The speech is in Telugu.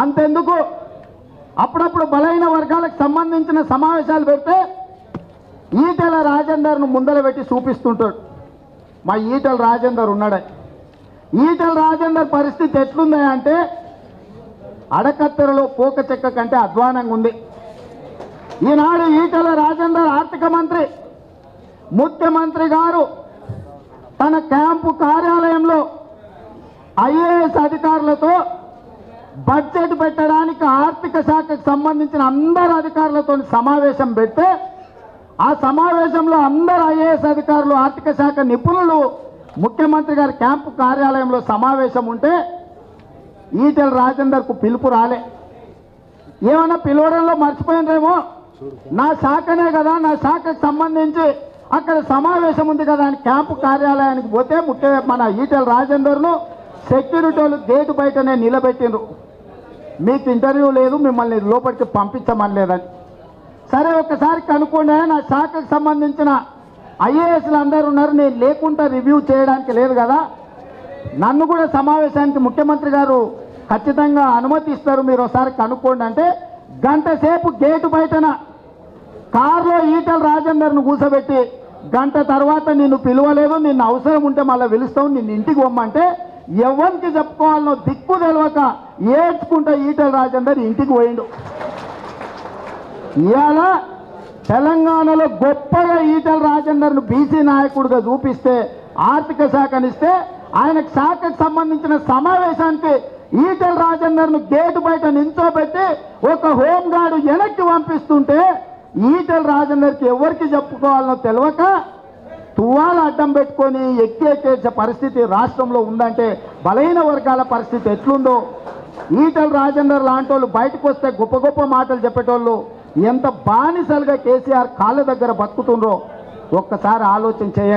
అంతెందుకు? అప్పుడప్పుడు బలైన వర్గాలకు సంబంధించిన సమావేశాలు పెడితే ఈటెల రాజేందర్ను ముందర పెట్టి చూపిస్తుంటాడు. మా ఈటల రాజేందర్ ఉన్నాడే. ఈటల రాజేందర్ పరిస్థితి ఎట్లుందా అంటే అడకత్తెరలో పోక చెక్క కంటే అధ్వానంగా ఉంది. ఈనాడు ఈటెల రాజేందర్ ఆర్థిక మంత్రి ముఖ్యమంత్రి గారు తన క్యాంపు కార్యాలయంలో ఐఏఎస్ అధికారులతో బడ్జెట్ పెట్టడానికి ఆర్థిక శాఖకు సంబంధించిన అందరు అధికారులతో సమావేశం పెడితే ఆ సమావేశంలో అందరు ఐఏఎస్ అధికారులు ఆర్థిక శాఖ నిపుణులు ముఖ్యమంత్రి గారి క్యాంపు కార్యాలయంలో సమావేశం ఉంటే ఈటెల రాజేందర్కు పిలుపు రాలే. ఏమైనా పిలవడంలో మర్చిపోయినరేమో? నా శాఖనే కదా నా శాఖకు సంబంధించి అక్కడ సమావేశం ఉంది కదా అని క్యాంపు కార్యాలయానికి పోతే ముఖ్య మన ఈటెల రాజేందర్ను సెక్యూరిటీ వాళ్ళు గేటు బయటనే నిలబెట్టిండ్రు. మీకు ఇంటర్వ్యూ లేదు మిమ్మల్ని లోపలికి పంపించమని లేదని. సరే ఒకసారి కనుక్కోండి నా శాఖకు సంబంధించిన ఐఏఎస్లు అందరు ఉన్నారు నేను లేకుండా రివ్యూ చేయడానికి లేదు కదా. నన్ను కూడా సమావేశానికి ముఖ్యమంత్రి గారు ఖచ్చితంగా అనుమతి ఇస్తారు మీరు ఒకసారి కనుక్కోండి అంటే గంట సేపు గేటు బయటన కారులో ఈటల రాజేందర్ను కూర్చోబెట్టి గంట తర్వాత నిన్ను పిలవలేదు నిన్ను అవసరం ఉంటే మళ్ళీ పిలుస్తావు నిన్ను ఇంటికి పొమ్మంటే ఎవరికి చెప్పుకోవాలనో దిక్కు తెలవక ఏడ్చుకుంటే ఈటల రాజేందర్ ఇంటికి పోయిండు. ఇవాళ తెలంగాణలో గొప్పగా ఈటల రాజేందర్ను బీసీ నాయకుడిగా చూపిస్తే ఆర్థిక శాఖనిస్తే ఆయన శాఖకు సంబంధించిన సమావేశానికి ఈటల రాజేందర్ను గేటు బయట నించోబెట్టి ఒక హోంగార్డు వెనక్కి పంపిస్తుంటే ఈటల రాజేందర్కి ఎవరికి చెప్పుకోవాలనో తెలియక తువాల అడ్డం పెట్టుకొని ఎక్కి పరిస్థితి రాష్ట్రంలో ఉందంటే బలహీన వర్గాల పరిస్థితి ఎట్లుందో? ఈటల రాజేందర్ లాంటి వాళ్ళు బయటకు వస్తే గొప్ప గొప్ప మాటలు చెప్పేటోళ్ళు ఎంత బానిసలుగా కేసీఆర్ కాళ్ళ దగ్గర బతుకుతుండ్రో? ఒక్కసారి ఆలోచన చేయండి